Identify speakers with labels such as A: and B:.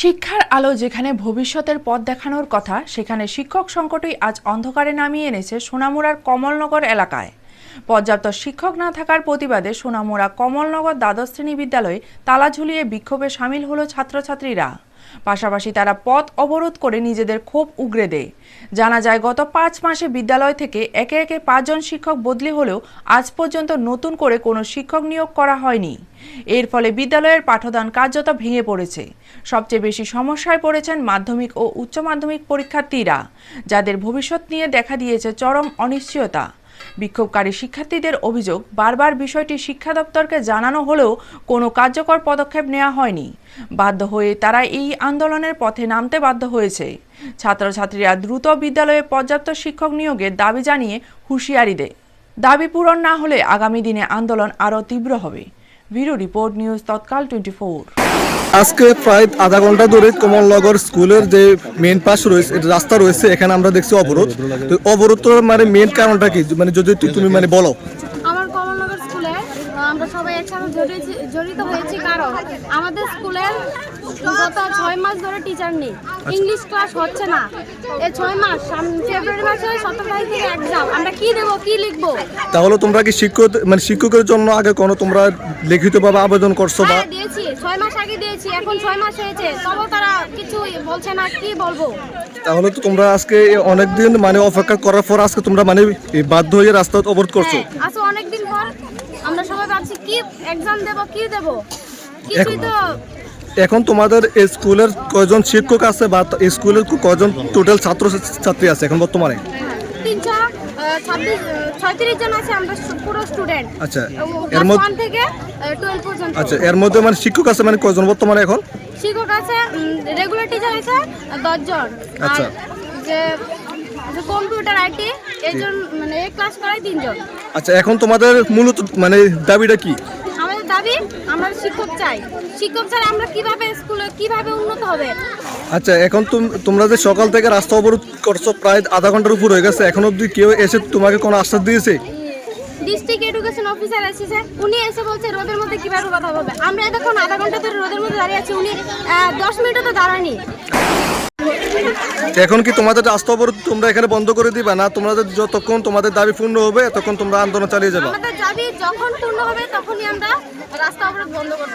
A: শিক্ষার আলো যেখানে ভবিষ্যতের পথ দেখানোর কথা, সেখানে শিক্ষক সংকটই আজ অন্ধকারে নামিয়ে এনেছে সোনামুড়ার কমলনগর এলাকায়। পর্যাপ্ত শিক্ষক না থাকার প্রতিবাদে সোনামুড়া কমলনগর দ্বাদশ শ্রেণি বিদ্যালয়ে তালা ঝুলিয়ে বিক্ষোভে সামিল হলো ছাত্রছাত্রীরা। পাশাপাশি তারা পথ অবরোধ করে নিজেদের ক্ষোভ উগরে দেয়। জানা যায়, গত পাঁচ মাসে বিদ্যালয় থেকে একে একে পাঁচজন শিক্ষক বদলি হলেও আজ পর্যন্ত নতুন করে কোনো শিক্ষক নিয়োগ করা হয়নি। এর ফলে বিদ্যালয়ের পাঠদান কার্যত ভেঙে পড়েছে। সবচেয়ে বেশি সমস্যায় পড়েছেন মাধ্যমিক ও উচ্চ মাধ্যমিক পরীক্ষার্থীরা, যাদের ভবিষ্যৎ নিয়ে দেখা দিয়েছে চরম অনিশ্চয়তা। বিক্ষোভকারী শিক্ষার্থীদের অভিযোগ, বারবার বিষয়টি শিক্ষা দপ্তরকে জানানো হলেও কোনো কার্যকর পদক্ষেপ নেওয়া হয়নি। বাধ্য হয়ে তারা এই আন্দোলনের পথে নামতে বাধ্য হয়েছে। ছাত্রছাত্রীরা দ্রুত বিদ্যালয়ে পর্যাপ্ত শিক্ষক নিয়োগের দাবি জানিয়ে হুঁশিয়ারি দেয়। দাবি পূরণ না হলে আগামী দিনে আন্দোলন আরও তীব্র হবে। Bureau report news Tatkal twenty four
B: আজকে প্রায় আধা ঘণ্টা ধরে কমলনগর স্কুলের যে মেন পাশ রয়েছে রাস্তা রয়েছে, এখানে আমরা দেখছি অবরোধ। তো অবরোধ মানে মেন কারণটা কি? মানে যদি তুমি মানে বলো।
C: সবাই জড়িত হয়েছি কারণ আমাদের স্কুলের গত ছয় মাস ধরে টিচার নেই। ইংলিশ ক্লাস হচ্ছে না। এই ছয় মাস ফেব্রুয়ারি মাসে সতেরো তারিখ থেকে এক্সাম আমরা কি দেবো কি লিখব?
B: তাহলে তোমরা কি শিক্ষক মানে শিক্ষকের জন্য আগে কোনো তোমরা লিখিতভাবে আবেদন করছ বা
C: হ্যাঁ দিয়েছি। ছয় মাস আগে দিয়েছি এখন ছয় মাস হয়েছে। তবু তারা কিছু বলছে না কি বলব?
B: তাহলে তো তোমরা আজকে অনেকদিন মানে অপেক্ষা করার পর আজকে তোমরা মানে বাধ্য হয়ে রাস্তা অবরোধ করছ।
C: হ্যাঁ আজকে অনেকদিন পর আমরা সবাই ভাবছি কি এক্সাম দেবো কি দেবো? কিছুই তো
B: এখন তোমাদের স্কুলের কয়জন শিক্ষক আছে বা স্কুলের কয়জন টোটাল ছাত্র ছাত্রী আছে এখন বর্তমানে?
C: তিনশো আহ, জন আছে আমরা পুরো স্টুডেন্ট
B: আচ্ছা এর মধ্যে
C: থেকে টুয়েলভ পর্যন্ত।
B: আচ্ছা এর মধ্যে মানে শিক্ষক আছে মানে কয়জন বর্তমানে এখন?
C: শিক্ষক আছে রেগুলার টিচার আছে দশজন।
B: আচ্ছা।
C: যে যে কম্পিউটার আইটি এইজন মানে এই ক্লাস করায় তিনজন।
B: আচ্ছা এখন তোমাদের মূলত মানে দাবিটা কি?
C: আমাদের দাবি আমরা শিক্ষক চাই। শিক্ষক ছাড়া আমরা কীভাবে স্কুলে কীভাবে উন্নত হবে?
B: আচ্ছা এখন তুম- তোমরা যে সকাল থেকে রাস্তা অবরোধ করছ প্রায় আধা ঘণ্টার উপর হয়ে গেছে। এখন অবধি কেউ এসে তোমাকে কোনো আশ্বাস দিয়েছে?
C: ডিস্ট্রিক্ট এডুকেশন অফিসার এসেছে উনি এসে বলছে রোদের মধ্যে কীভাবে কথা বলবে? আমরা এতক্ষণ আধা ঘণ্টা ধরে রোদের মধ্যে দাঁড়িয়ে আছি। উনি দশ মিনিটও তো দাঁড়ায়নি।
B: এখন কি তোমাদের রাস্তা অবরোধ তোমরা এখানে বন্ধ করে দিবা? না, তোমাদের যতক্ষণ তোমাদের দাবি পূর্ণ হবে তখন তোমরা আন্দোলন চালিয়ে যাবে?
C: আমাদের দাবি যখন পূর্ণ হবে, তখনই আমরা রাস্তা অবরোধ বন্ধ করব।